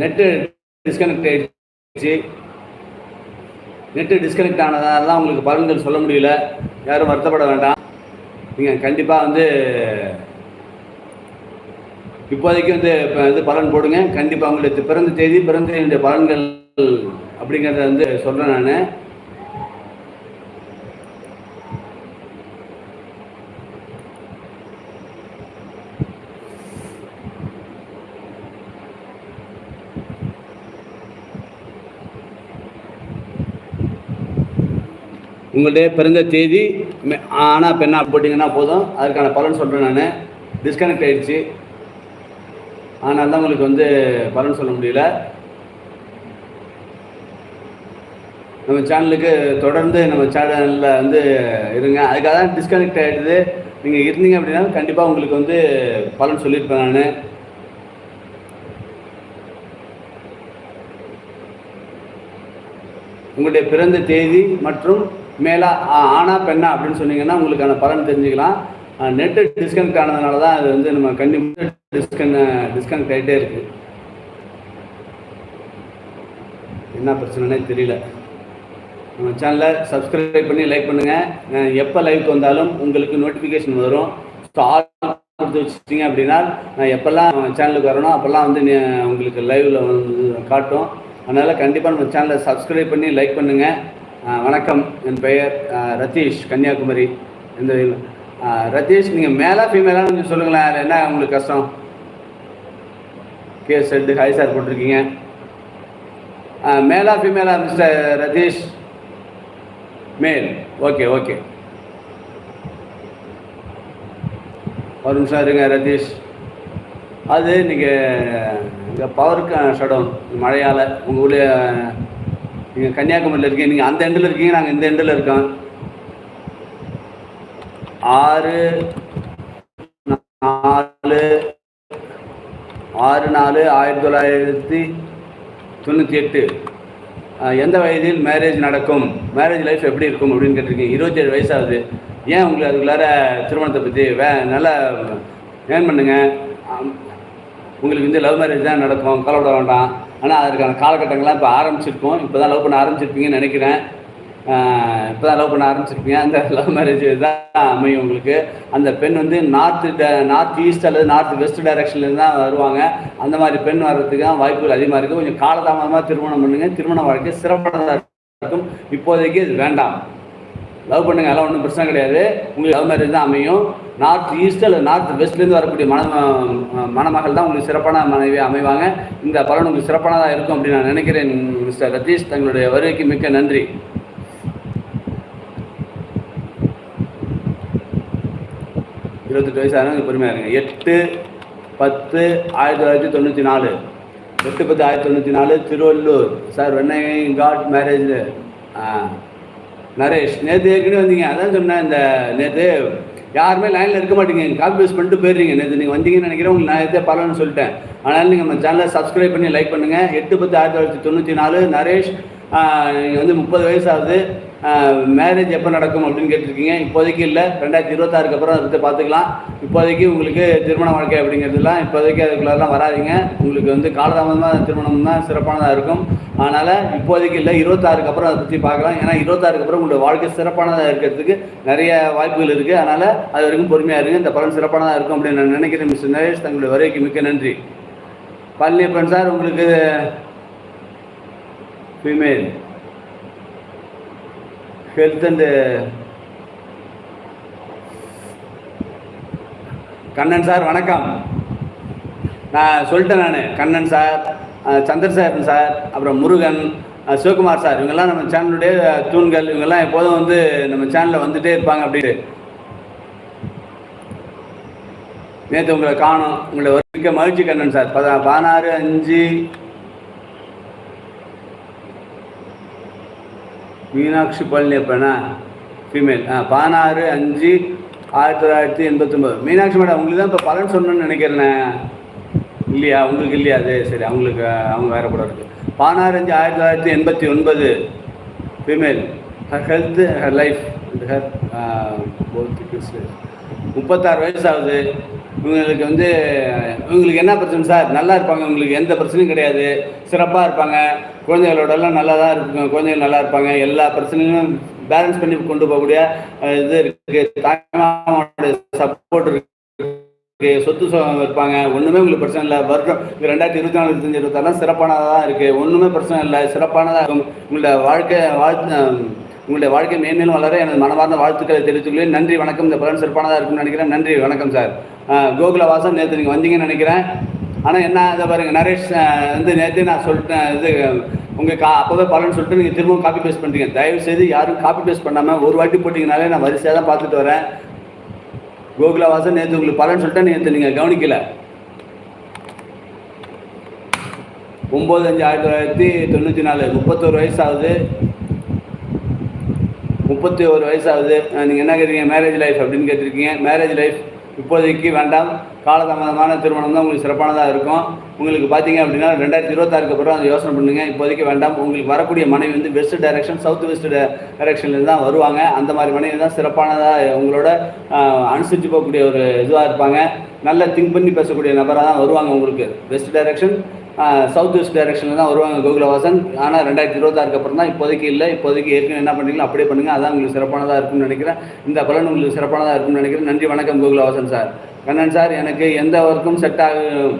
Net disconnect ஆயிடுச்சு. Net disconnect ஆனதால தான் உங்களுக்கு பலன்கள் சொல்ல முடியல. யாரும் வருத்தப்பட வேண்டாம். நீங்கள் கண்டிப்பாக வந்து இப்போதைக்கு வந்து இப்போ இது பலன் போடுங்க. கண்டிப்பாக உங்களுக்கு பிறந்த தேதி பிறந்த பலன்கள் அப்படிங்கிறத வந்து சொல்கிறேன் நான். உங்களுடைய பிறந்த தேதி ஆனால் பெண்ணா போட்டிங்கன்னா போதும். அதற்கான பலன் சொல்கிறேன் நான். டிஸ்கனெக்ட் ஆயிடுச்சு. ஆனால் தான் உங்களுக்கு வந்து பலன் சொல்ல முடியல. நம்ம சேனலுக்கு தொடர்ந்து நம்ம சேனலில் வந்து இருங்க. அதுக்காக தான் டிஸ்கனெக்ட் ஆகிடுது நீங்கள் இருந்தீங்க அப்படின்னா கண்டிப்பாக உங்களுக்கு வந்து பலன் சொல்லியிருப்பேன் நான். உங்களுடைய பிறந்த தேதி மற்றும் மேலா ஆனா பெண்ணா அப்படின்னு சொன்னீங்கன்னா உங்களுக்கான பலன் தெரிஞ்சுக்கலாம். நெட்டு டிஸ்கனெக்ட் ஆனதுனால தான் அது வந்து நம்ம கண்டிப்பாக டிஸ்கன் டிஸ்கனெக்ட் ஆகிட்டே இருக்கு. என்ன பிரச்சனைனே தெரியல. நம்ம சேனலை சப்ஸ்கிரைப் பண்ணி லைக் பண்ணுங்கள் எப்போ லைவுக்கு வந்தாலும் உங்களுக்கு நோட்டிஃபிகேஷன் வரும். ஸோ ஆல் கொடுத்து வச்சிட்டிங்க அப்படின்னா நான் எப்போல்லாம் சேனலுக்கு வரணும் அப்போல்லாம் வந்து நீ- உங்களுக்கு லைவில் வந்து காட்டும். அதனால் கண்டிப்பாக நம்ம சேனலை சப்ஸ்கிரைப் பண்ணி லைக் பண்ணுங்கள் வணக்கம். என் பெயர் ரதீஷ் கன்னியாகுமரி. இந்த ரதீஷ் நீங்கள் மேலா ஃபீமேலாக கொஞ்சம் சொல்லுங்களேன். அதில் என்ன உங்களுக்கு கஷ்டம்? கே செட்டு ஹை சார் போட்டிருக்கீங்க. மேலா ஃபீமேலா மிஸ்டர் ரதீஷ்? மேல் ஓகே ஓகே ஒரு நிமிஷம் இருங்க ரதீஷ். அது நீங்கள் இங்கே பவர் ஷடவுன் மழையால். உங்கள் ஊரில் நீங்கள் கன்னியாகுமரியில் இருக்கீங்க நீங்கள் அந்த எண்டில் இருக்கீங்க நாங்கள் இந்த எண்டில் இருக்கோம். ஆறு நாலு ஆறு நாலு ஆயிரத்தி தொள்ளாயிரத்தி தொண்ணூற்றி எட்டு. எந்த வயதில் மேரேஜ் நடக்கும்? மேரேஜ் லைஃப் எப்படி இருக்கும் அப்படின்னு கேட்டிருக்கீங்க. இருபத்தேழு வயசாகுது. ஏன் உங்களுக்கு அதுக்குள்ளார திருமணத்தை பற்றி வே நல்லா ஏன் பண்ணுங்க? உங்களுக்கு வந்து லவ் மேரேஜ் தான் நடக்கும். கவலைப்பட வேண்டாம். ஆனால் அதற்கான காலகட்டங்கள்லாம் இப்போ ஆரம்பிச்சிருக்கோம். இப்போ தான் லவ் பண்ண ஆரம்பிச்சிருப்பீங்கன்னு நினைக்கிறேன். இப்போ தான் லவ் பண்ண ஆரம்பிச்சிருப்பீங்க. அந்த லவ் மேரேஜ் தான் அமையும் உங்களுக்கு. அந்த பெண் வந்து நார்த்து நார்த் ஈஸ்ட் அல்லது நார்த் வெஸ்ட் டைரக்ஷன்லேருந்து தான் வருவாங்க. அந்த மாதிரி பெண் வர்றதுக்கு தான் வாய்ப்புகள் அதிகமாக இருக்குது கொஞ்சம் காலதாமதமாக திருமணம் பண்ணுங்க. திருமண வாழ்க்கை சிறப்பானதாக இருக்கும். இப்போதைக்கு இது வேண்டாம். லவ் பண்ணுங்க அதெல்லாம் ஒன்றும் பிரச்சனை கிடையாது. உங்களுக்கு லவ் மேரேஜ் தான் அமையும். நார்த் ஈஸ்ட் அல்லது நார்த் வெஸ்ட்லேருந்து வரக்கூடிய மன மணமகள் தான் உங்களுக்கு சிறப்பான மனைவி அமைவாங்க. இந்த பலன் உங்களுக்கு சிறப்பானதாக இருக்கும் அப்படின்னு நான் நினைக்கிறேன் மிஸ்டர் ரதீஷ். தங்களுடைய வருகைக்கு மிக்க நன்றி. இருபத்தெட்டு வயசு ஆனவங்க பொறுமையாக இருங்க. எட்டு பத்து ஆயிரத்தி தொள்ளாயிரத்தி தொண்ணூற்றி நாலு. எட்டு பத்து ஆயிரத்தி தொண்ணூற்றி நாலு திருவள்ளூர். சார் வெண்ணை காட் மேரேஜ் நரேஷ் நேற்று ஏற்கனவே வந்தீங்க. அதான் சொன்னேன் இந்த நேற்று யாருமே லைனில் இருக்க மாட்டீங்க. காப்பி பேஸ்ட் பண்ணிட்டு போயிடுறீங்க. நேற்று நீங்கள் வந்தீங்கன்னு நினைக்கிறேன். உங்களுக்கு நான் நேற்றே பரவாயில்லன்னு சொல்லிட்டேன். அதனால் நீங்கள் நம்ம சேனலை சப்ஸ்கிரைப் பண்ணி லைக் பண்ணுங்கள் எட்டு பத்து ஆயிரத்தி தொள்ளாயிரத்தி தொண்ணூற்றி நாலு நரேஷ் நீங்கள் வந்து முப்பது வயசு ஆகுது மேரேஜ் எப்போ நடக்கும் அப்படின்னு கேட்டிருக்கீங்க. இப்போதைக்கு இல்லை. ரெண்டாயிரத்தி இருபத்தாறுக்கு அப்புறம் அதை பார்த்துக்கலாம். இப்போதைக்கு உங்களுக்கு திருமண வாழ்க்கை அப்படிங்கிறதுலாம் இப்போதைக்கு அதுக்குள்ளெல்லாம் வராதீங்க. உங்களுக்கு வந்து காலதாமதமாக திருமணம் தான் சிறப்பானதாக இருக்கும். அதனால் இப்போதைக்கு இல்லை. இருபத்தாறுக்கு அப்புறம் அதை பற்றி பார்க்கலாம். ஏன்னா இருபத்தாறுக்கு அப்புறம் உங்களோட வாழ்க்கை சிறப்பானதாக இருக்கிறதுக்கு நிறைய வாய்ப்புகள் இருக்குது அதனால் அது வரைக்கும் பொறுமையாக இருங்க. இந்த பலன் சிறப்பானதாக இருக்கும் அப்படின்னு நான் நினைக்கிறேன். மிஸ்டர் நரேஷ் தங்களுடைய வருகைக்கு மிக்க நன்றி. பழனியப்பன் சார் உங்களுக்கு female health and Kannan sir வணக்கம். நான் சொல்லிட்டேன் நான். கண்ணன் சார் சந்திரசேகரன் சார் அப்புறம் முருகன் சிவகுமார் சார் இவங்கெல்லாம் நம்ம சேனலுடைய தூண்கள் இவங்கெல்லாம் எப்போதும் வந்து நம்ம சேனலில் வந்துட்டே இருப்பாங்க அப்படின்னு நேற்று உங்களை காணும். உங்களை ஒரு மிக்க மகிழ்ச்சி கண்ணன் சார் பதினாறு அஞ்சு மீனாட்சி பழனியப்பனா ஃபீமேல் ஆ பதினாறு அஞ்சு ஆயிரத்தி தொள்ளாயிரத்தி எண்பத்தொம்பது மீனாட்சி மேடம் உங்களுக்கு தான் இப்போ பலன் சொன்னேன்னு நினைக்கிறேண்ணே இல்லையா? உங்களுக்கு இல்லையா? அது சரி அவங்களுக்கு அவங்க வேற கூட இருக்குது பதினாறு அஞ்சு ஆயிரத்தி தொள்ளாயிரத்தி எண்பத்தி ஒன்பது. Female her health her life her முப்பத்தாறு வயசு ஆகுது இவங்களுக்கு வந்து இவங்களுக்கு என்ன பிரச்சனை சார்? நல்லா இருப்பாங்க. உங்களுக்கு எந்த பிரச்சனையும் கிடையாது. சிறப்பாக இருப்பாங்க. குழந்தைகளோடலாம் நல்லா தான் இருக்கும் குழந்தைகள் நல்லா இருப்பாங்க. எல்லா பிரச்சனையும் பேலன்ஸ் பண்ணி கொண்டு போகக்கூடிய இது இருக்குது தாய்மாமோட சப்போர்ட் இருக்கு. சொத்து சுகம் இருப்பாங்க. ஒன்றுமே உங்களுக்கு பிரச்சனை இல்லை. வருடம் ரெண்டாயிரத்தி இருபத்தி நாலு இருபத்தஞ்சு இருபத்தாலாம் சிறப்பானதாக தான் இருக்குது ஒன்றுமே பிரச்சனை இல்லை. சிறப்பானதாக இருக்கும். உங்களோட வாழ்க்கை வாழ்த்து உங்களுடைய வாழ்க்கை மேன்மேலும் வளர எனது மனமார்ந்த வாழ்த்துக்களை தெரிவித்துக்கொள்வேன் நன்றி வணக்கம். இந்த பலன் சிறப்பானதாக இருக்கும்னு நினைக்கிறேன். நன்றி வணக்கம் சார். அஹ், கோகுல வாசன் நேற்று நீங்கள் வந்தீங்கன்னு நினைக்கிறேன். ஆனால் என்ன இதை பாருங்கள் நரேஷ் வந்து நேற்று நான் சொல்லிட்டேன் இது உங்கள் கா அப்போவே பலன் சொல்லிட்டு நீங்கள் திரும்பவும் காப்பி பேஸ்ட் பண்ணுறீங்க தயவு செய்து யாரும் காப்பி பேஸ்ட் பண்ணாமல் ஒரு வாட்டி போட்டிங்கனாலே நான் வரிசையாக தான் பார்த்துட்டு வரேன். கோகுலவாசன் நேற்று உங்களுக்கு பலன் சொல்லிட்டேன் நேற்று நீங்கள் கவனிக்கல. ஒம்பது அஞ்சு ஆயிரத்தி தொள்ளாயிரத்தி தொண்ணூற்றி நாலு முப்பத்தோரு வயசு ஆகுது. முப்பத்தி ஒரு வயசாகுது நீங்கள் என்ன கேட்குறீங்க? மேரேஜ் லைஃப் அப்படின்னு கேட்டிருக்கீங்க. மேரேஜ் லைஃப் இப்போதைக்கு வேண்டாம். காலதாமதமான திருமணம் தான் உங்களுக்கு சிறப்பானதாக இருக்கும். உங்களுக்கு பார்த்தீங்க அப்படின்னா ரெண்டாயிரத்தி இருபத்தாறுக்கு அப்புறம் அதை யோசனை பண்ணுங்கள் இப்போதைக்கு வேண்டாம். உங்களுக்கு வரக்கூடிய மனைவி வந்து வெஸ்ட் டைரக்ஷன் சவுத் வெஸ்ட் டைரக்ஷன்லேருந்து தான் வருவாங்க. அந்த மாதிரி மனைவி தான் சிறப்பானதாக உங்களோட அனுசரித்து போகக்கூடிய ஒரு இதுவாக இருப்பாங்க. நல்லா திங்க் பண்ணி பேசக்கூடிய நபராக தான் வருவாங்க உங்களுக்கு. வெஸ்ட் டைரக்ஷன் சவுத் வெஸ்ட் டைரக்ஷனில் தான் வருவாங்க கோகுலவாசன் ஆனால் ரெண்டாயிரத்தி இருபத்தாறுக்கு அப்புறம் தான் இப்போதைக்கு இல்லை. இப்போதைக்கு ஏற்கனவே என்ன பண்ணுறீங்களோ அப்படியே பண்ணுங்கள் அதான் உங்களுக்கு சிறப்பானதாக இருக்கும்னு நினைக்கிறேன். இந்த பலன் உங்களுக்கு சிறப்பானதாக இருக்கும்னு நினைக்கிறேன். நன்றி வணக்கம் கோகுலவாசன் சார். கண்ணன் சார் எனக்கு எந்த ஒர்க்கும் செட் ஆகும்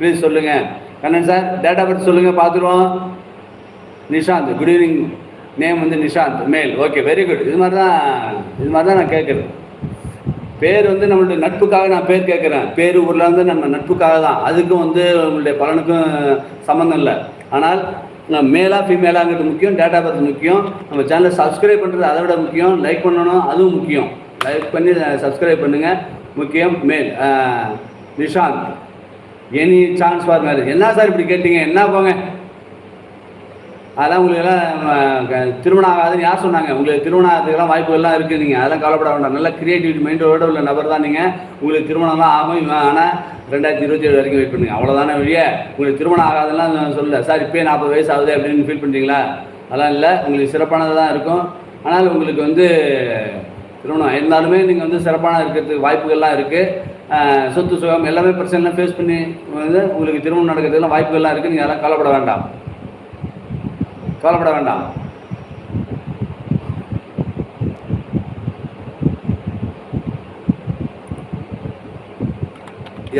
ப்ளீஸ் சொல்லுங்கள் கண்ணன் சார் டேட்டா பற்றி சொல்லுங்கள் பார்த்துருவோம். நிஷாந்த் குட் ஈவினிங் நேம் வந்து நிஷாந்த். மேல் ஓகே வெரி குட் இது மாதிரி தான் இது மாதிரி தான் நான் கேட்குறேன் பேர் வந்து நம்மளுடைய நட்புக்காக நான் பேர் கேட்குறேன். பேர் ஊரில் வந்து நம்ம நட்புக்காக தான். அதுக்கும் வந்து நம்மளுடைய பலனுக்கும் சம்மந்தம் இல்லை. ஆனால் நான் மேலா ஃபீமேலாங்கிறது முக்கியம் டேட்டா பர்த் முக்கியம். நம்ம சேனலை சப்ஸ்கிரைப் பண்ணுறது அதை விட முக்கியம். லைக் பண்ணணும் அதுவும் முக்கியம். லைக் பண்ணி சப்ஸ்கிரைப் பண்ணுங்கள் முக்கியம் male Nishanth. Any chance for marriage என்ன சார் இப்படி கேட்டீங்க? என்ன போங்க? அதெல்லாம் உங்களுக்கு எல்லாம் திருமணம் ஆகாதுன்னு யார் சொன்னாங்க? உங்களுக்கு திருமணம் ஆகிறதுக்கெல்லாம் வாய்ப்புகள்லாம் இருக்குது நீங்கள் அதெல்லாம் கவலைப்பட வேண்டாம். நல்ல கிரியேட்டிவிட்டி மைண்டோட உள்ள நபர் தான் நீங்கள் உங்களுக்கு திருமணம்லாம் ஆகும். இவன் ஆனால் ரெண்டாயிரத்தி இருபத்தி ஏழு வரைக்கும் வெயிட் பண்ணுங்க. அவ்வளோதானே வழியே உங்களுக்கு திருமணம் ஆகாதெல்லாம் சொல்லல. சார் இப்போயே நாற்பது வயசு ஆகுது அப்படின்னு ஃபீல் பண்ணுறீங்களா அதெல்லாம் இல்லை. உங்களுக்கு சிறப்பானதாக தான் இருக்கும். ஆனால் உங்களுக்கு வந்து திருமணம் இருந்தாலுமே நீங்கள் வந்து சிறப்பான இருக்கிறதுக்கு வாய்ப்புகள்லாம் இருக்குது சொத்து சுகம் எல்லாமே பிரச்சனைலாம் ஃபேஸ் பண்ணி வந்து உங்களுக்கு திருமணம் நடக்கிறதுக்கெல்லாம் வாய்ப்புகள்லாம் இருக்குது நீங்கள் அதெல்லாம் கவலைப்பட வேண்டாம். கவலைப்பட வேண்டாம்.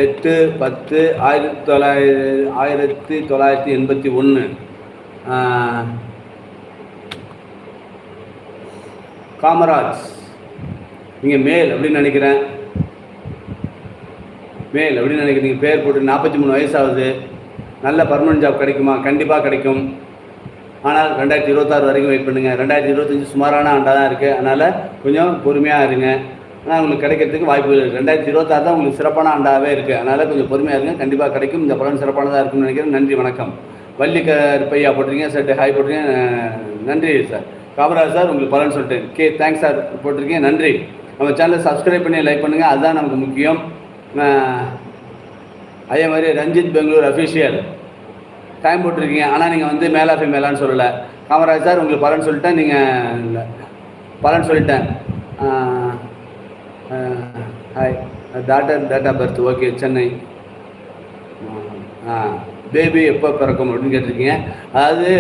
எட்டு பத்து ஆயிரத்தி தொள்ளாயிர ஆயிரத்தி தொள்ளாயிரத்தி எண்பத்தி ஒன்று காமராஜ். நீங்கள் மேல் அப்படின்னு நினைக்கிறேன். மேல் அப்படின்னு நினைக்கிறீங்க பேர் போட்டு நாற்பத்தி மூணு வயசாகுது நல்ல பர்மனன்ட் ஜாப் கிடைக்குமா? கண்டிப்பாக கிடைக்கும். ஆனால் ரெண்டாயிரத்தி இருபத்தாறு வரைக்கும் வெயிட் பண்ணுங்கள் ரெண்டாயிரத்தி இருபத்தஞ்சி சுமாரான ஆண்டாக தான் இருக்குது அதனால் கொஞ்சம் பொறுமையாக இருங்க. ஆனால் உங்களுக்கு கிடைக்கிறதுக்கு வாய்ப்புகள் இருக்குது ரெண்டாயிரத்தி இருபத்தாறு தான் உங்களுக்கு சிறப்பான ஆண்டாகவே இருக்குது அதனால் கொஞ்சம் பொறுமையாக இருங்க. கண்டிப்பாக கிடைக்கும். இந்த பலன் சிறப்பானதாக இருக்கும்னு நினைக்கிறேன். நன்றி வணக்கம். வள்ளி கருப்பையா போட்டிருக்கீங்க சட்டு ஹாய் போட்டிருக்கீங்க. நன்றி சார் காமராஜ் சார் உங்களுக்கு பலன் சொல்லிட்டேன். கே தேங்க்ஸ் சார் போட்டிருக்கீங்க. நன்றி. நம்ம சேனலை சப்ஸ்கிரைப் பண்ணி லைக் பண்ணுங்கள் அதுதான் நமக்கு முக்கியம். அதே மாதிரி ரஞ்சித் பெங்களூர் அஃபிஷியல் டைம் போட்டிருக்கீங்க. ஆனால் நீங்கள் வந்து மேலா மேலான்னு சொல்லலை. காமராஜ் சார் உங்களுக்கு பலன் சொல்லிட்டேன். நீங்கள் பலன் சொல்லிட்டேன். Hi daughter date of birth okay Chennai. Ah baby எப்போ பிறக்கும் அப்படின்னு கேட்டிருக்கீங்க. அதாவது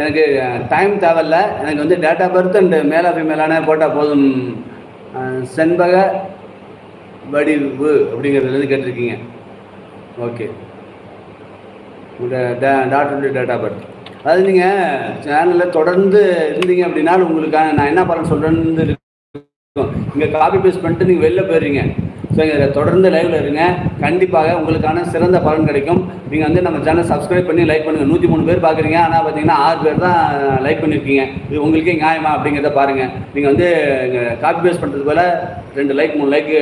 எனக்கு டைம் தேவையில்ல. எனக்கு வந்து டேட் ஆஃப் பர்த் அண்டு மேலா மேலான போட்டால் போதும். செண்பக வடிவு அப்படிங்கிறதுலேருந்து கேட்டிருக்கீங்க. ஓகே உங்களோட டாக்டருடைய டேட் ஆஃப் பர்த் அதாவது நீங்கள் சேனலில் தொடர்ந்து இருந்தீங்க அப்படின்னா உங்களுக்கான நான் என்ன பலன் சொல்கிறேன்னு இருக்கும். இங்கே காப்பி பேஸ்ட் பண்ணிட்டு நீங்கள் வெளில போயிடுறீங்க. ஸோ இதை தொடர்ந்து லைவில் இருங்க. கண்டிப்பாக உங்களுக்கான சிறந்த பலன் கிடைக்கும். நீங்கள் வந்து நம்ம சேனல் சப்ஸ்கிரைப் பண்ணி லைக் பண்ணுங்கள் நூற்றி மூணு பேர் பார்க்குறீங்க ஆனால் பார்த்தீங்கன்னா ஆறு பேர் தான் லைக் பண்ணியிருக்கீங்க இது உங்களுக்கே நியாயமா அப்படிங்கிறத பாருங்கள் நீங்கள் வந்து காப்பி பேஸ்ட் பண்ணுறது போல் ரெண்டு லைக் மூணு லைக்கு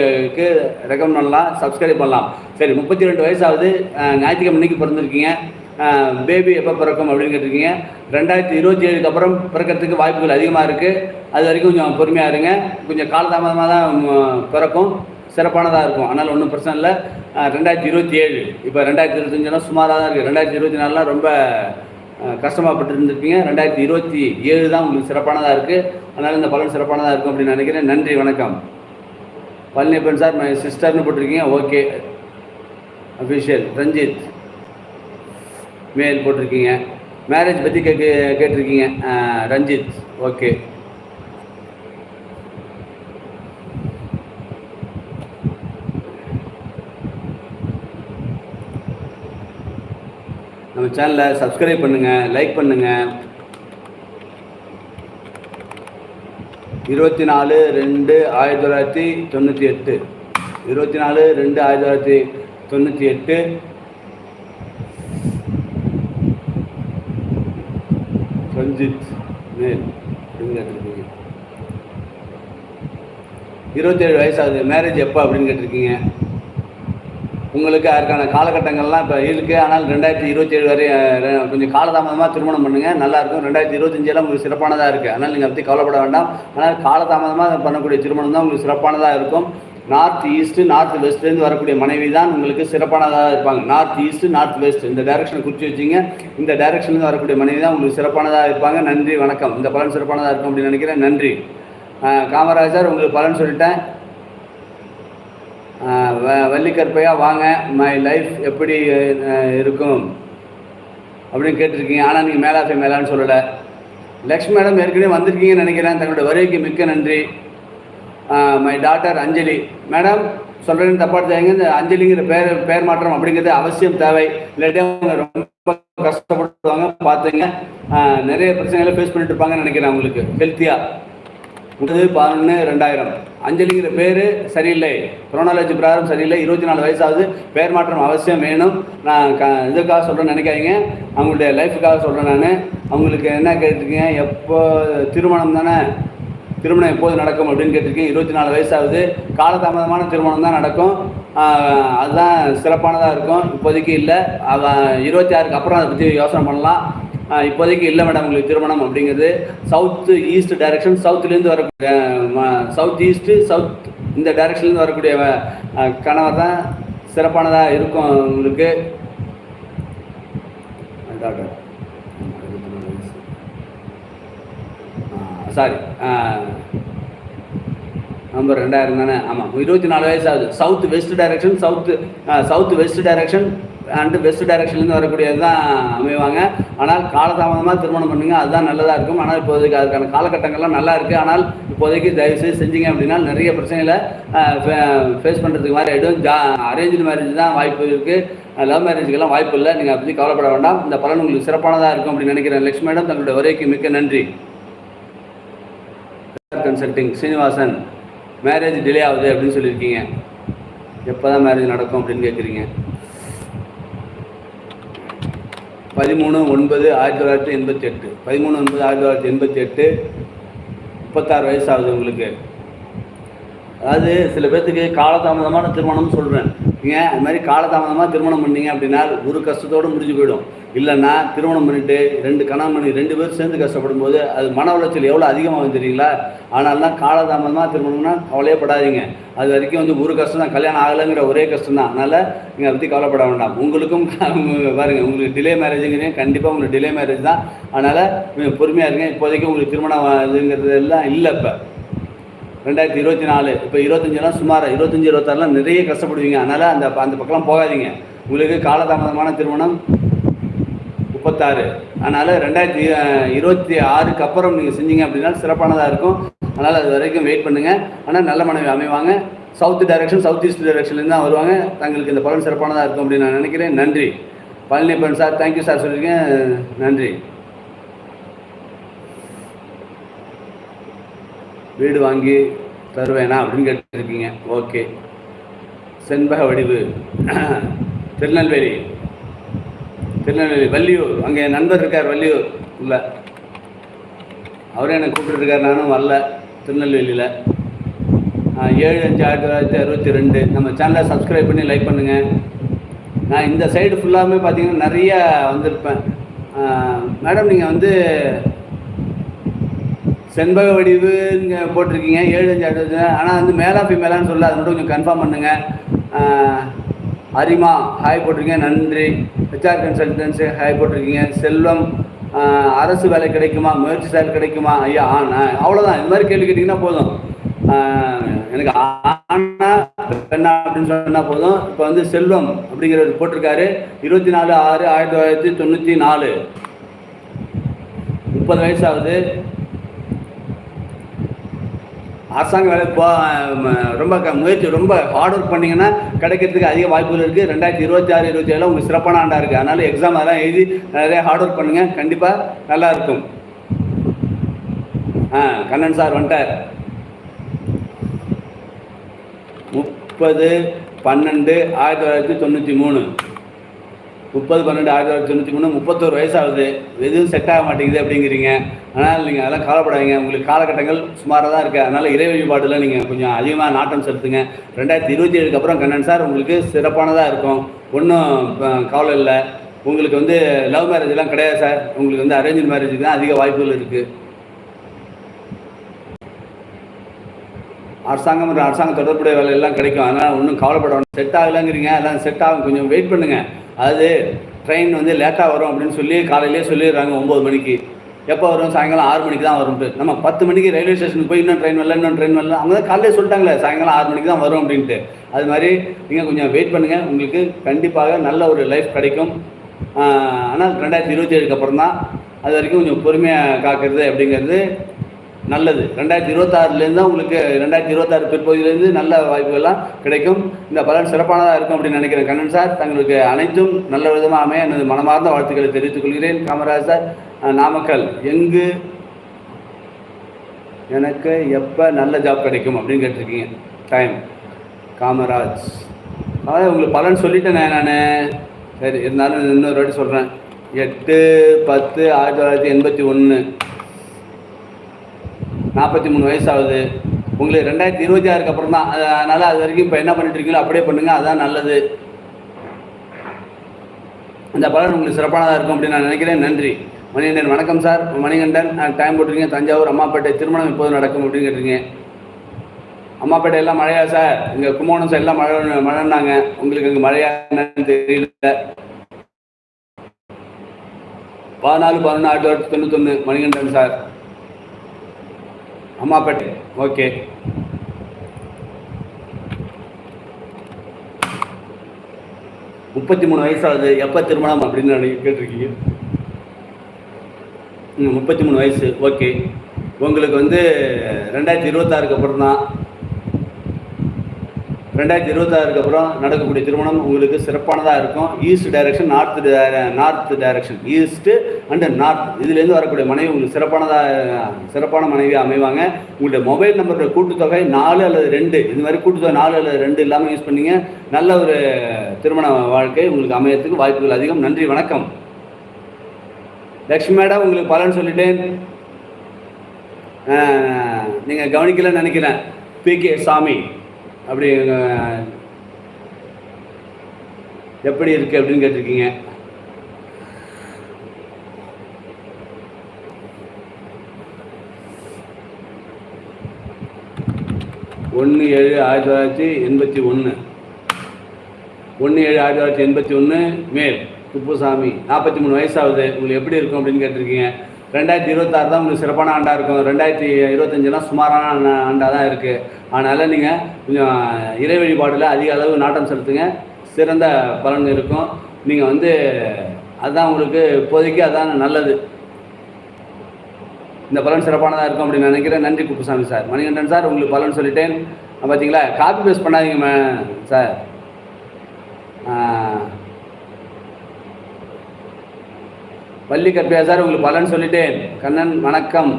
ரெக்கமெண்ட் பண்ணலாம். சப்ஸ்கிரைப் பண்ணலாம். சரி முப்பத்தி ரெண்டு வயசாவது ஞாயிற்றுக்கிழமைக்கு பிறந்திருக்கீங்க. பேபி எப்போ பிறக்கும் அப்படின்னு கேட்டிருக்கீங்க. ரெண்டாயிரத்தி இருபத்தி ஏழுக்கு அப்புறம் பிறக்கிறதுக்கு வாய்ப்புகள் அதிகமாக இருக்குது அது வரைக்கும் கொஞ்சம் பொறுமையாக இருங்க. கொஞ்சம் காலதாமதமாக தான் பிறக்கும். சிறப்பானதாக இருக்கும். அதனால் ஒன்றும் பிரச்சனை இல்லை. ரெண்டாயிரத்தி இருபத்தி ஏழு. இப்போ ரெண்டாயிரத்தி இருபத்தஞ்சுலாம் சுமாராக தான் இருக்குது ரெண்டாயிரத்தி இருபத்தி நாலுலாம் ரொம்ப கஷ்டமாகப்பட்டு கஷ்டமாப்பட்டு இருந்திருப்பீங்க ரெண்டாயிரத்தி இருபத்தி ஏழு தான் உங்களுக்கு சிறப்பானதாக இருக்குது அதனால் இந்த பலன் சிறப்பானதாக இருக்கும் அப்படின்னு நினைக்கிறேன். நன்றி வணக்கம். பழனியப்பன் சார் மை சிஸ்டர்னு போட்டிருக்கீங்க. ஓகே. அஃபிஷியல் ரஞ்சித். மேல் போட்டிருக்கீங்க. மேரேஜ் பற்றி கே கேட்டிருக்கீங்க. ரஞ்சித். ஓகே. நம்ம சேனலை சப்ஸ்கிரைப் பண்ணுங்கள் லைக் பண்ணுங்கள் இருபத்தி நாலு ரெண்டு ஆயிரத்தி தொள்ளாயிரத்தி தொண்ணூற்றி எட்டு. இருபத்தி நாலு ரெண்டு ஆயிரத்தி தொள்ளாயிரத்தி தொண்ணூற்றி எட்டு. ரஞ்சித் மேல் அப்படின்னு கேட்டிருக்கீங்க. இருபத்தேழு வயசாகுது. மேரேஜ் எப்போ அப்படின்னு கேட்டிருக்கீங்க? உங்களுக்கு அதற்கான காலகட்டங்கள்லாம் இப்போ இருக்குது ஆனால் ரெண்டாயிரத்தி இருபத்தேழு வரை கொஞ்சம் காலதாமதமாக திருமணம் பண்ணுங்கள் நல்லாயிருக்கும் ரெண்டாயிரத்தி இருபத்தஞ்செல்லாம் உங்களுக்கு சிறப்பானதாக இருக்குது அதனால் நீங்கள் பற்றி கவலைப்பட வேண்டாம். ஆனால் காலதாமதமாக பண்ணக்கூடிய திருமணம் தான் உங்களுக்கு சிறப்பானதாக இருக்கும். நார்த் ஈஸ்ட்டு நார்த் வெஸ்ட்லேருந்து வரக்கூடிய மனைவி தான் உங்களுக்கு சிறப்பானதாக இருப்பாங்க. நார்த் ஈஸ்ட்டு நார்த் வெஸ்ட் இந்த டைரக்ஷனை குறித்து வச்சிங்க. இந்த டைரக்ஷன்லேருந்து வரக்கூடிய மனைவி தான் உங்களுக்கு சிறப்பானதாக இருப்பாங்க. நன்றி வணக்கம். இந்த பலன் சிறப்பானதாக இருக்கும் அப்படின்னு நினைக்கிறேன். நன்றி. காமராஜர் உங்களுக்கு பலன் சொல்லிட்டேன். வள்ளிக்கற்பையா வாங்க மை லைஃப் எப்படி இருக்கும்? அப்படின்னு கேட்டிருக்கீங்க. ஆனால் நீங்கள் மேலாசை மேலான்னு சொல்லலை. லக்ஷ்மி மேடம் ஏற்கனவே வந்திருக்கீங்கன்னு நினைக்கிறேன். தங்களுடைய வருகைக்கு மிக்க நன்றி. My daughter Anjali. மேடம் சொல்கிறேன்னு தப்பாக தேவைங்க இந்த அஞ்சலிங்கிற பேர் பேர் மாற்றம் அப்படிங்கிறது அவசியம் தேவை. இல்லாட்டி அவங்க ரொம்ப கஷ்டப்படுவாங்க. பார்த்துங்க. நிறைய பிரச்சனைகளை ஃபேஸ் பண்ணிட்டு இருப்பாங்கன்னு நினைக்கிறேன் அவங்களுக்கு ஹெல்த்தியாக முப்பது பதினொன்று ரெண்டாயிரம் அஞ்சலிங்கிற பேர் சரியில்லை. குரோனாலஜி பிரகாரம் சரியில்லை. இருபத்தி நாலு வயசாகுது. பேர் மாற்றம் அவசியம் வேணும். நான் க இதுக்காக சொல்கிறேன்னு நினைக்காதீங்க. அவங்களுடைய லைஃபுக்காக சொல்கிறேன் நான். அவங்களுக்கு என்ன கேட்டிருக்கீங்க? எப்போ திருமணம் தானே? திருமணம் எப்போது நடக்கும் அப்படின்னு கேட்டிருக்கீங்க. இருபத்தி நாலு வயசாகுது. காலதாமதமான திருமணம் தான் நடக்கும். அதுதான் சிறப்பானதாக இருக்கும். இப்போதைக்கு இல்லை. இருபத்தி ஆறுக்கு அப்புறம் அதை பற்றி யோசனை பண்ணலாம். இப்போதைக்கு இல்லை மேடம் உங்களுக்கு திருமணம் அப்படிங்கிறது சவுத்து ஈஸ்ட் டைரக்ஷன் சவுத்துலேருந்து வரக்கூடிய சவுத் ஈஸ்ட்டு சவுத் இந்த டைரக்ஷன்லேருந்து வரக்கூடிய கணவர் தான் சிறப்பானதாக இருக்கும் உங்களுக்கு. டாக்டர் சாரி நம்பர் ரெண்டாயிரம் தானே? ஆமாம் இருபத்தி நாலு வயசு ஆகுது. South west direction south south west direction and best டைரக்ஷன்லேருந்து வரக்கூடியது தான் அமைவாங்க. ஆனால் காலதாமதமாக திருமணம் பண்ணுங்க அதுதான் நல்லதாக இருக்கும். ஆனால் இப்போதைக்கு அதுக்கான காலகட்டங்கள்லாம் நல்லா இருக்குது ஆனால் இப்போதைக்கு தயவுசெய்து செஞ்சீங்க அப்படின்னா நிறைய பிரச்சனைகளை ஃபேஸ் பண்ணுறதுக்கு மாதிரி ஆகிடும் ஜா அரேஞ்சு மேரேஜ் தான் வாய்ப்பு இருக்குது லவ் மேரேஜுக்கெல்லாம் வாய்ப்பு இல்லை. நீங்கள் அப்படி கவலைப்பட வேண்டாம். இந்த பலன் உங்களுக்கு சிறப்பானதாக இருக்கும் அப்படின்னு நினைக்கிறேன் லக்ஷ்மி மேடம் தங்களுடைய வருகைக்கு மிக்க நன்றி. கன்சல்டிங் சீனிவாசன் மேரேஜ் டிலே ஆகுது அப்படின்னு சொல்லியிருக்கீங்க. எப்போ தான் மேரேஜ் நடக்கும் அப்படின்னு கேட்குறீங்க? பதிமூணு ஒன்பது ஆயிரத்தி தொள்ளாயிரத்தி எண்பத்தி எட்டு பதிமூணு ஒன்பது ஆயிரத்தி தொள்ளாயிரத்தி எண்பத்தி எட்டு முப்பத்தாறு வயசு ஆகுது உங்களுக்கு. அதாவது சில பேர்த்துக்கு காலதாமதமான திருமணம் சொல்கிறேன் நீங்கள் அது மாதிரி காலதாமதமாக திருமணம் பண்ணீங்க அப்படின்னா ஒரு கஷ்டத்தோடு முடிஞ்சு போயிடும். இல்லைன்னா திருமணம் பண்ணிட்டு ரெண்டு கணவன் பண்ணி ரெண்டு பேரும் சேர்ந்து கஷ்டப்படும் போது அது மன உளைச்சல் எவ்வளோ அதிகமாகும் தெரியுங்களா ஆனால் தான் காலதாமதமாக திருமணம்னா கவலையே படாதீங்க. அது வரைக்கும் வந்து ஒரு கஷ்டம் தான் கல்யாணம் ஆகலைங்கிற ஒரே கஷ்டம் தான். அதனால் நீங்கள் அதை பற்றி கவலைப்பட வேண்டாம். உங்களுக்கும் பாருங்கள் உங்களுக்கு டிலே மேரேஜுங்கிறீங்க கண்டிப்பாக உங்களுக்கு டிலே மேரேஜ் தான். அதனால் பொறுமையாக இருங்க. இப்போதைக்கு உங்களுக்கு திருமணம் இதுங்கிறது எல்லாம் இல்லை இப்போ. ரெண்டாயிரத்தி இருபத்தி நாலு. இப்போ இருபத்தஞ்செல்லாம் சுமார் இருபத்தஞ்சி இருபத்தாறுலாம் நிறைய கஷ்டப்படுவீங்க. அதனால் அந்த அந்த பக்கம்லாம் போகாதீங்க. உங்களுக்கு காலதாமதமான திருமணம் முப்பத்தாறு. அதனால் ரெண்டாயிரத்தி இருபத்தி ஆறுக்கு அப்புறம் நீங்கள் செஞ்சீங்க அப்படின்னா சிறப்பானதாக இருக்கும். அதனால் அது வரைக்கும் வெயிட் பண்ணுங்கள் ஆனால் நல்ல மனைவி அமைவாங்க. சவுத் டைரக்ஷன் சவுத் ஈஸ்ட் டைரக்ஷன்லேருந்து தான் வருவாங்க. தங்களுக்கு இந்த பலன் சிறப்பானதாக இருக்கும் அப்படின்னு நான் நினைக்கிறேன். நன்றி. பழனிப்பன் சார் தேங்க்யூ சார் சொல்லியிருக்கேன் நன்றி. வீடு வாங்கி தருவேனா அப்படின்னு கேட்டிருக்கீங்க. ஓகே. செண்பக வடிவு. திருநெல்வேலி. திருநெல்வேலி வள்ளியூர். அங்கே என் நண்பர் இருக்கார் வள்ளியூர். இல்லை. அவரே எனக்கு கூப்பிட்டுருக்கார் நானும் வரல திருநெல்வேலியில். ஏழு அஞ்சு ஆயிரத்தி தொள்ளாயிரத்தி அறுபத்தி ரெண்டு. நம்ம சேனலை சப்ஸ்கிரைப் பண்ணி லைக் பண்ணுங்கள் நான் இந்த சைடு ஃபுல்லாமே பார்த்தீங்கன்னா நிறைய வந்திருப்பேன். மேடம் நீங்கள் வந்து செண்பக வடிவு போட்டிருக்கீங்க ஏழு அஞ்சு அறுபது ஆனால் வந்து மேலா ஃபீமேலான்னு சொல்ல அது மட்டும் கொஞ்சம் கன்ஃபார்ம் பண்ணுங்கள் அரிமா ஹாய் போட்டிருக்கீங்க நன்றி. ஹெச்ஆர் கன்சல்டன்சி ஹாய் போட்டிருக்கீங்க. செல்வம் அரசு வேலை கிடைக்குமா? முயற்சி சார் கிடைக்குமா? ஐயா ஆ அவ்வளோதான் இந்த மாதிரி கேள்வி கேட்டிங்கன்னா போதும். எனக்கு ஆனா பெண்ணா அப்படின்னு சொன்னா போதும். இப்போ வந்து செல்வம் அப்படிங்கிறவர் போட்டிருக்காரு. இருபத்தி நாலு ஆறு ஆயிரத்தி தொள்ளாயிரத்தி தொண்ணூற்றி நாலு. முப்பது வயசாகுது அரசாங்க வேலை போ ரொம்ப க- முயற்சி ரொம்ப ஹார்ட் ஒர்க் பண்ணிங்கன்னா கிடைக்கிறதுக்கு அதிக வாய்ப்புகள் இருக்குது ரெண்டாயிரத்தி இருபத்தி ஆறு இருபத்தி ஏழில் உங்களுக்கு சிறப்பான ஆண்டாக இருக்குது அதனால் எக்ஸாம் அதெல்லாம் எழுதி நிறைய ஹார்ட் ஒர்க் பண்ணுங்கள் கண்டிப்பாக நல்லாயிருக்கும் ஆ கண்ணன் சார் வந்துட்டார். முப்பது பன்னெண்டு ஆயிரத்தி தொள்ளாயிரத்தி தொண்ணூற்றி மூணு. முப்பது பன்னெண்டு ஆயிரத்தி தொள்ளாயிரத்தி தொண்ணூற்றி மூணு முப்பத்தோரு வயசாகுது. எதுவும் செட் ஆக மாட்டேங்குது அப்படிங்கிறீங்க. அதனால் நீங்கள் அதெல்லாம் கவலைப்படாதீங்க. உங்களுக்கு காலகட்டங்கள் சுமாராக தான் இருக்குது அதனால் இறை வழிபாட்டில் நீங்கள் கொஞ்சம் அதிகமாக நாட்டம் செலுத்துங்க. ரெண்டாயிரத்தி இருபத்தி ஏழுக்கு அப்புறம் கண்ணன் சார் உங்களுக்கு சிறப்பானதாக இருக்கும். ஒன்றும் கவலை இல்லை. உங்களுக்கு வந்து லவ் மேரேஜ் எல்லாம் கிடையாது சார். உங்களுக்கு வந்து அரேஞ்ச் மேரேஜுக்கு தான் அதிக வாய்ப்புகள் இருக்குது அரசாங்கம் மற்றும் அரசாங்கம் தொடர்புடைய வேலை எல்லாம் கிடைக்கும். அதனால் ஒன்றும் கவலைப்பட செட் ஆகலைங்கிறீங்க. அதெல்லாம் செட் ஆகும். கொஞ்சம் வெயிட் பண்ணுங்கள் அது ட்ரெயின் வந்து லேட்டாக வரும் அப்படின்னு சொல்லி காலையிலேயே சொல்லிடுறாங்க ஒம்பது மணிக்கு. எப்போ வரும்? சாயங்காலம் ஆறு மணிக்கு தான் வரும்ட்டு. நம்ம பத்து மணிக்கு ரயில்வே ஸ்டேஷனுக்கு போய் இன்னும் ட்ரெயின் வரல இன்னும் ட்ரெயின் வரல. அவங்க தான் காலையிலே சொல்லிட்டாங்களே சாயங்காலம் ஆறு மணிக்கு தான் வரும் அப்படின்ட்டு. அது மாதிரி நீங்கள் கொஞ்சம் வெயிட் பண்ணுங்கள் உங்களுக்கு கண்டிப்பாக நல்ல ஒரு லைஃப் கிடைக்கும். ஆனால் ரெண்டாயிரத்தி இருபத்தி ஏழுக்கு அப்புறம் தான் அது வரைக்கும் கொஞ்சம் பொறுமையாக காக்கிறது அப்படிங்கிறது நல்லது. ரெண்டாயிரத்தி இருபத்தாறுலேருந்து தான் உங்களுக்கு ரெண்டாயிரத்தி இருபத்தாறு பிற்பகுதியிலேருந்து நல்ல வாய்ப்புகள்லாம் கிடைக்கும். இந்த பலன் சிறப்பானதாக இருக்கும் அப்படின்னு நினைக்கிறேன் கண்ணன் சார். தங்களுக்கு அனைத்தும் நல்ல விதமாக அமைய எனது மனமார்ந்த வாழ்த்துக்களை தெரிவித்துக் கொள்கிறேன். காமராஜ் சார் நாமக்கல் எங்கு எனக்கு எப்போ நல்ல ஜாப் கிடைக்கும் அப்படின்னு கேட்டிருக்கீங்க? டைம். காமராஜ். அதாவது உங்களுக்கு பலன் சொல்லிட்டேனே நான். சரி இருந்தாலும் இன்னொரு வாட்டி சொல்கிறேன் எட்டு பத்து ஆயிரத்தி தொள்ளாயிரத்தி எண்பத்தி ஒன்று. நாற்பத்தி மூணு வயசாகுது. உங்களுக்கு ரெண்டாயிரத்தி இருபத்தி ஆறுக்கு அப்புறம் தான் அதனால் அதனால அது வரைக்கும் இப்போ என்ன பண்ணிட்டு இருக்கீங்களோ அப்படியே பண்ணுங்க. அதுதான் நல்லது. அந்த பலன் உங்களுக்கு சிறப்பானதாக இருக்கும் அப்படின்னு நான் நினைக்கிறேன். நன்றி. மணிகண்டன் வணக்கம் சார். மணிகண்டன் டைம் போட்டிருக்கீங்க. தஞ்சாவூர் அம்மாப்பேட்டை திருமணம் இப்போது நடக்கும் அப்படின்னு கேட்டிருக்கீங்க. அம்மாப்பேட்டை எல்லாம் மழையா சார்? இங்கே கும்போணம் சார் எல்லாம் மழை மழைன்னாங்க. உங்களுக்கு இங்கே மழையா என்னன்னு தெரியல. பதினாலு பதினொன்று ஆயிரத்தி தொள்ளாயிரத்தி தொண்ணூத்தொன்று மணிகண்டன் சார். அம்மாப்பேட்டை. ஓகே. முப்பத்தி மூணு வயசாகுது. எப்போ திருமணம் அப்படின்னு நீங்கள் கேட்டிருக்கீங்க? ம் முப்பத்தி மூணு வயசு. ஓகே. உங்களுக்கு வந்து ரெண்டாயிரத்தி இருபத்தாறுக்கு அப்புறம் தான் ரெண்டாயிரத்தி இருபத்தாறுக்கு அப்புறம் நடக்கக்கூடிய திருமணம் உங்களுக்கு சிறப்பானதாக இருக்கும். East direction north north direction east and north இதுலேருந்து வரக்கூடிய மனைவி உங்களுக்கு சிறப்பானதாக சிறப்பான மனைவியாக அமைவாங்க. உங்களுடைய மொபைல் நம்பரோட கூட்டுத்தொகை நாலு அல்லது ரெண்டு. இது மாதிரி கூட்டுத்தொகை நாலு அல்லது ரெண்டு இல்லாமல் யூஸ் பண்ணீங்க. நல்ல ஒரு திருமண வாழ்க்கை உங்களுக்கு அமையறதுக்கு வாய்ப்புகள் அதிகம். நன்றி வணக்கம். லக்ஷ்மி மேடம் உங்களுக்கு பலன் சொல்லிட்டேன். நீங்கள் கவனிக்கலன்னு நினைக்கிறேன். பி கே சாமி. அப்படி எப்படி இருக்கு அப்படின்னு கேட்டிருக்கீங்க. ஒன்று ஏழு ஆயிரத்தி தொள்ளாயிரத்தி எண்பத்தி ஒன்று ஒன்று ஏழு ஆயிரத்தி தொள்ளாயிரத்தி எண்பத்தி ஒன்று மேல் குப்புசாமி. நாற்பத்தி மூணு வயசாகுது உங்களுக்கு எப்படி இருக்கும் அப்படின்னு கேட்டிருக்கீங்க. ரெண்டாயிரத்தி இருபத்தாறு தான் உங்களுக்கு சிறப்பான ஆண்டாக இருக்கும். ரெண்டாயிரத்தி இருபத்தஞ்சுலாம் சுமாரான ஆண்டாக தான் இருக்குது அதனால் நீங்கள் கொஞ்சம் இறை வழிபாடில் அதிக அளவு நாட்டம் செலுத்துங்க. சிறந்த பலன் இருக்கும். நீங்கள் வந்து அதுதான் உங்களுக்கு இப்போதைக்கு அதான் நல்லது. இந்த பலன் சிறப்பானதாக இருக்கும் அப்படின்னு நினைக்கிறேன். நன்றி குப்புசாமி சார். மணிகண்டன் சார் உங்களுக்கு பலன் சொல்லிட்டேன். பார்த்தீங்களா காப்பி பேஸ்ட் பண்ணாதீங்க சார். பள்ளி கற்பியா சார் உங்களுக்கு பலன் சொல்லிட்டேன். கண்ணன் வணக்கம்.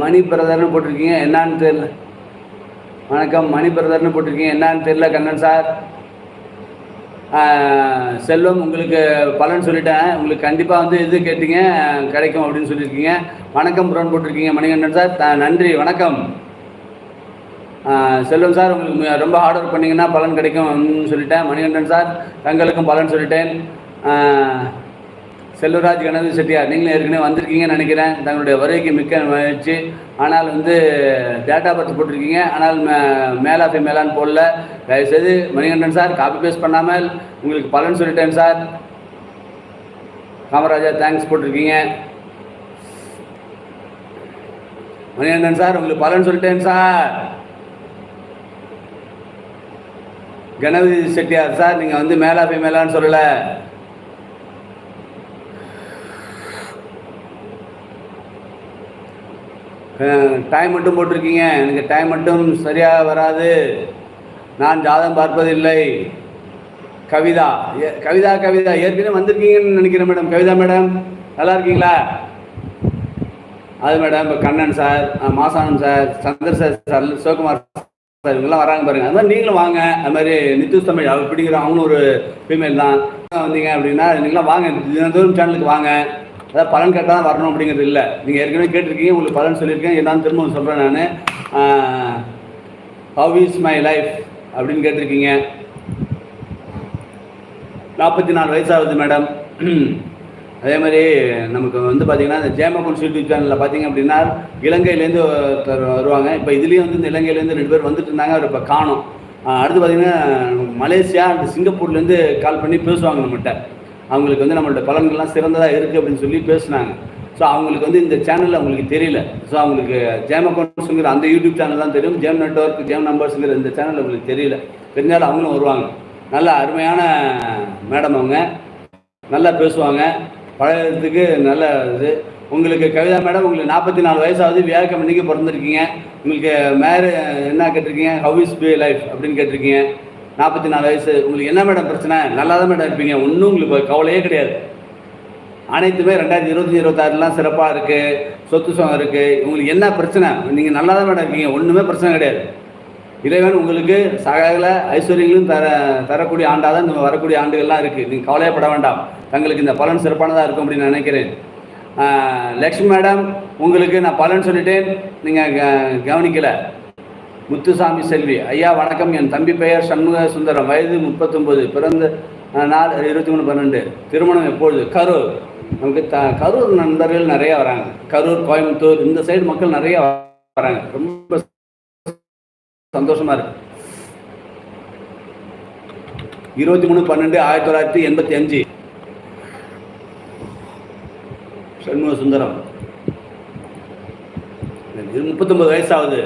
மணி பிரதர்னு போட்டிருக்கீங்க என்னான்னு தெரியல வணக்கம் மணி பிரதர்னு போட்டிருக்கீங்க என்னான்னு தெரியல கண்ணன் சார். செல்வம் உங்களுக்கு பலன் சொல்லிட்டேன். உங்களுக்கு கண்டிப்பாக வந்து இது கேட்டீங்க கிடைக்கும் அப்படின்னு சொல்லியிருக்கீங்க. வணக்கம் ப்ரோன் போட்டிருக்கீங்க மணிகண்டன் சார். நன்றி வணக்கம். செல்வம் சார் உங்களுக்கு ரொம்ப ஹார்ட் ஒர்க் பண்ணிங்கன்னா பலன் கிடைக்கும்னு சொல்லிட்டேன். மணிகண்டன் சார் தங்களுக்கும் பலன் சொல்லிட்டேன். செல்வராஜ் கணேசன் செட்டியார் நீங்களும் ஏற்கனவே வந்திருக்கீங்கன்னு நினைக்கிறேன். தங்களுடைய வருகைக்கு மிக்க மகிழ்ச்சி. ஆனால் வந்து டேட்டா பர்த் போட்டிருக்கீங்க. ஆனால் மே மேலா மேலான்னு போடல. தயவுசெய்து மணிகண்டன் சார் காப்பி பேஸ்ட் பண்ணாமல் உங்களுக்கு பலன் சொல்லிட்டேன் சார். காமராஜா தேங்க்ஸ் போட்டிருக்கீங்க. மணிகண்டன் சார் உங்களுக்கு பலன் சொல்லிட்டேன் சார். கணபதி செட்டியார் சார் நீங்கள் வந்து மேலா போய் மேலான்னு சொல்லலை டைம் மட்டும் போட்டிருக்கீங்க. எனக்கு டைம் மட்டும் சரியாக வராது. நான் ஜாதம் பார்ப்பதில்லை. கவிதா ஏ- கவிதா கவிதா ஏற்கனவே வந்திருக்கீங்கன்னு நினைக்கிறேன் மேடம். கவிதா மேடம் நல்லா இருக்கீங்களா? அது மேடம் இப்போ கண்ணன் சார் அஹ் Masanan sir Chandar sir Sivakumar sir இவங்கெல்லாம் வராங்க பாருங்க. அது மாதிரி நீங்களும் வாங்க. அது மாதிரி நித்துஸ் தமிழ் அவர் பிடிக்கிற அவங்களும் ஒரு ஃபீமேல் தான். வந்தீங்க அப்படின்னா நீங்களாம் வாங்க. தினந்தோறும் சேனலுக்கு வாங்க. அதாவது பலன் கேட்டால் தான் வரணும் அப்படிங்கிறது இல்லை. நீங்கள் ஏற்கனவே கேட்டிருக்கீங்க உங்களுக்கு பலன் சொல்லியிருக்கேன். என்னன்னு திரும்ப சொல்கிறேன் நான். ஹவ் இஸ் மை லைஃப் அப்படின்னு கேட்டிருக்கீங்க. நாற்பத்தி நாலு வயசாகுது மேடம் அதே மாதிரி நமக்கு வந்து பார்த்தீங்கன்னா இந்த ஜேமகுன் யூடியூப் சேனலில் பார்த்தீங்க அப்படின்னா இலங்கையிலேருந்து வருவாங்க. இப்போ இதுலேயும் வந்து இந்த இலங்கையிலேருந்து ரெண்டு பேர் வந்துட்டு இருந்தாங்க. அவர் இப்போ காணும். அடுத்து பார்த்தீங்கன்னா மலேசியா அந்த சிங்கப்பூர்லேருந்து கால் பண்ணி பேசுவாங்க நம்மகிட்ட அவங்களுக்கு வந்து நம்மளோட பலன்கள்லாம் சிறந்ததாக இருக்குது அப்படின்னு சொல்லி பேசுனாங்க. ஸோ அவங்களுக்கு வந்து இந்த சேனல் அவங்களுக்கு தெரியல. ஸோ அவங்களுக்கு ஜேம் அக்கௌண்ட்ஸுங்கிற அந்த யூடியூப் சேனல் தான் தெரியும். ஜேம் நெட்ஒர்க் ஜேம் நம்பர்ஸுங்கிற இந்த சேனல் அவங்களுக்கு தெரியல. தெரிஞ்சாலும் அவங்களும் வருவாங்க. நல்ல அருமையான மேடம் அவங்க. நல்லா பேசுவாங்க. பழகிறதுக்கு நல்ல இது. உங்களுக்கு கவிதா மேடம் உங்களுக்கு நாற்பத்தி நாலு வயசாவது வியாழக்கிழமை இன்றைக்கி பிறந்திருக்கீங்க. உங்களுக்கு மேரே என்ன கேட்டிருக்கீங்க? ஹவ் இஸ் பி லைஃப் அப்படின்னு கேட்டிருக்கீங்க. நாற்பத்தி நாலு வயசு. உங்களுக்கு என்ன மேடம் பிரச்சனை? நல்லா தான் மேடம் இருப்பீங்க. ஒன்றும் உங்களுக்கு கவலையே கிடையாது. அனைத்துமே ரெண்டாயிரத்தி இருபத்தி இருபத்தாறுலாம் சிறப்பாக இருக்குது சொத்து சுகம் இருக்குது உங்களுக்கு என்ன பிரச்சனை? நீங்கள் நல்லா தான் மேடம் இருக்கீங்க. ஒன்றுமே பிரச்சனை கிடையாது. இறைவன் உங்களுக்கு சகல ஐஸ்வர்யங்களும் தர தரக்கூடிய ஆண்டாக தான் வரக்கூடிய ஆண்டுகள்லாம் இருக்குது நீங்கள் கவலையப்பட வேண்டாம். தங்களுக்கு இந்த பலன் சிறப்பானதாக இருக்கும் அப்படின்னு நான் நினைக்கிறேன். லக்ஷ்மி மேடம் உங்களுக்கு நான் பலன் சொல்லிட்டேன். நீங்கள் கவனிக்கலை. முத்துசாமி செல்வி ஐயா வணக்கம். என் தம்பி பெயர் சண்முக சுந்தரம். வயது முப்பத்தொம்பது பிறந்த நாள் இருபத்தி மூணு பன்னெண்டு. திருமணம் எப்பொழுது? கரூர். நமக்கு த கரூர் நண்பர்கள் நிறைய வராங்க. கரூர் கோயம்புத்தூர் இந்த சைடு மக்கள் நிறைய வராங்க. ரொம்ப சந்தோஷமா இருக்கு. இருபத்தி மூணு பன்னெண்டு ஆயிரத்தி தொள்ளாயிரத்தி எண்பத்தி அஞ்சு. சண்முக சுந்தரம் முப்பத்தொன்பது வயசாகுது.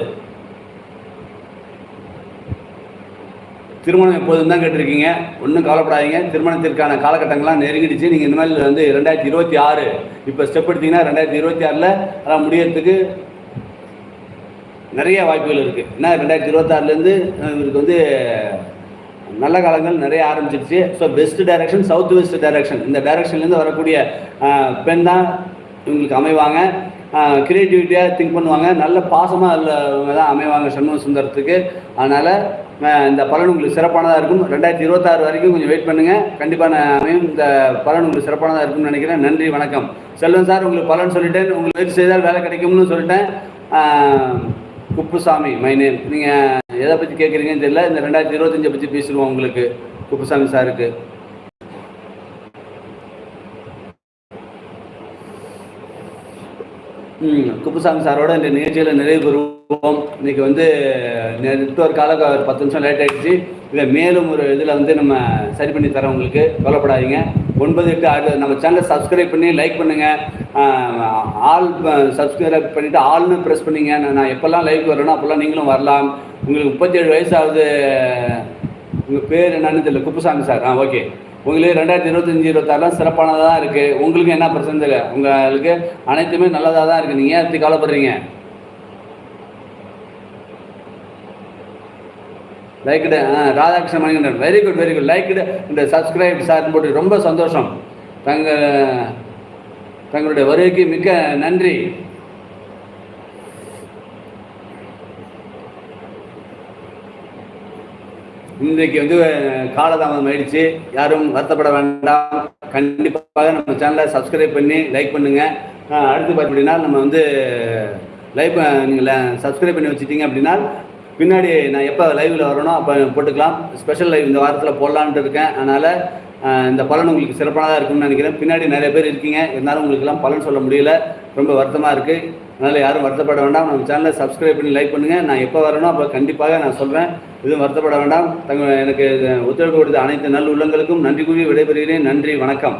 திருமணம் எப்போதும் தான் கேட்டிருக்கீங்க. ஒன்றும் கவலைப்படாதீங்க. திருமணத்திற்கான காலகட்டங்கள்லாம் நெருங்கிடுச்சு. நீங்கள் இந்த மாதிரி வந்து ரெண்டாயிரத்தி இருபத்தி ஆறு இப்போ ஸ்டெப் எடுத்தீங்கன்னா ரெண்டாயிரத்தி இருபத்தி ஆறில் அதான் முடியறதுக்கு நிறைய வாய்ப்புகள் இருக்குது ஏன்னா ரெண்டாயிரத்தி இருபத்தாறுலேருந்து இவருக்கு வந்து நல்ல காலங்கள் நிறைய ஆரம்பிச்சிருச்சு. So west direction south west direction இந்த டைரக்ஷன்லேருந்து வரக்கூடிய பெண் தான் இவங்களுக்கு அமைவாங்க. க்ரியேட்டிவிட்டியாக திங்க் பண்ணுவாங்க. நல்ல பாசமாக உள்ளவங்க தான் அமைவாங்க சண்முக சுந்தரத்துக்கு. அதனால் இந்த பலன் உங்களுக்கு சிறப்பானதாக இருக்கும். ரெண்டாயிரத்தி இருபத்தாறு வரைக்கும் கொஞ்சம் வெயிட் பண்ணுங்கள் கண்டிப்பாக நான் அமையும் இந்த பலன் உங்களுக்கு சிறப்பானதாக இருக்கும்னு நினைக்கிறேன். நன்றி வணக்கம். செல்வன் சார் உங்களுக்கு பலன் சொல்லிட்டேன். உங்களுக்கு முயற்சி செய்தால் வேலை கிடைக்கும்னு சொல்லிட்டேன். குப்புசாமி மை நீங்கள் எதை பற்றி கேட்குறீங்கன்னு தெரியல. இந்த ரெண்டாயிரத்தி இருபத்தஞ்சை பற்றி பேசிடுவோம் உங்களுக்கு. குப்புசாமி சாருக்கு. ம் குப்புசாமி சாரோட இந்த நிகழ்ச்சியில் நிறைவு பெறுவோம். இன்னைக்கு வந்து நெட்ஒர்க்கால ஒரு பத்து நிமிஷம் லேட் ஆகிடுச்சு இதை மேலும் ஒரு இதில் வந்து நம்ம சரி பண்ணி தரோம் உங்களுக்கு. கவலைப்படாதீங்க. ஒன்பது எட்டு ஆறு நம்ம சேனலை சப்ஸ்கிரைப் பண்ணி லைக் பண்ணுங்கள் ஆல் சப்ஸ்கிரைப் பண்ணிவிட்டு ஆல்னு ப்ரெஸ் பண்ணிங்க. நான் நான் எப்போல்லாம் லைவ் வரேனோ அப்போல்லாம் நீங்களும் வரலாம். உங்களுக்கு முப்பத்தேழு வயசாகுது. உங்கள் பேர் என்னன்னு தெரியல. குப்புசாமி சார். ஆ ஓகே உங்களுக்கு ரெண்டாயிரத்தி இருபத்தஞ்சி இருபத்தாறுலாம் சிறப்பானதாக தான் இருக்குது உங்களுக்கு என்ன பிரச்சனை தெரியல? உங்களுக்கு அனைத்துமே நல்லதாக தான் இருக்குது நீங்கள் ஏன் அப்படி கவலைப்படுறீங்க? லைக்டு ஆ Radhakrishna Manikandan very good very good liked இந்த சப்ஸ்கிரைப் சார் போட்டு ரொம்ப சந்தோஷம். தங்கள் தங்களுடைய வருகைக்கு மிக்க நன்றி. இன்றைக்கு வந்து காலதாமதம் ஆயிடுச்சு. யாரும் வருத்தப்பட வேண்டாம். கண்டிப்பாக நம்ம சேனலை சப்ஸ்கிரைப் பண்ணி லைக் பண்ணுங்கள் அடுத்து பார்த்தீங்கன்னா நம்ம வந்து லைக் நீங்கள் சப்ஸ்கிரைப் பண்ணி வச்சுட்டீங்க அப்படின்னா பின்னாடி நான் எப்போ லைவில் வரணும் அப்போ போட்டுக்கலாம். ஸ்பெஷல் லைவ் இந்த வாரத்தில் போடலான்ட்டு இருக்கேன். அதனால் இந்த பலன் உங்களுக்கு சிறப்பானதாக இருக்கும்னு நினைக்கிறேன். பின்னாடி நிறைய பேர் இருக்கீங்க. இருந்தாலும் உங்களுக்கெல்லாம் பலன் சொல்ல முடியல. ரொம்ப வருத்தமாக இருக்குது அதனால் யாரும் வருத்தப்பட வேண்டாம். நம்ம சேனலை சப்ஸ்கிரைப் பண்ணி லைக் பண்ணுங்கள் நான் எப்போ வரணும் அப்போ கண்டிப்பாக நான் சொல்கிறேன் எதுவும் வருத்தப்பட வேண்டாம். தங்க எனக்கு ஒத்துழைப்பு கொடுத்த அனைத்து நல்ல உள்ளங்களுக்கும் நன்றி கூறி விடைபெறுகிறேன். நன்றி. வணக்கம்.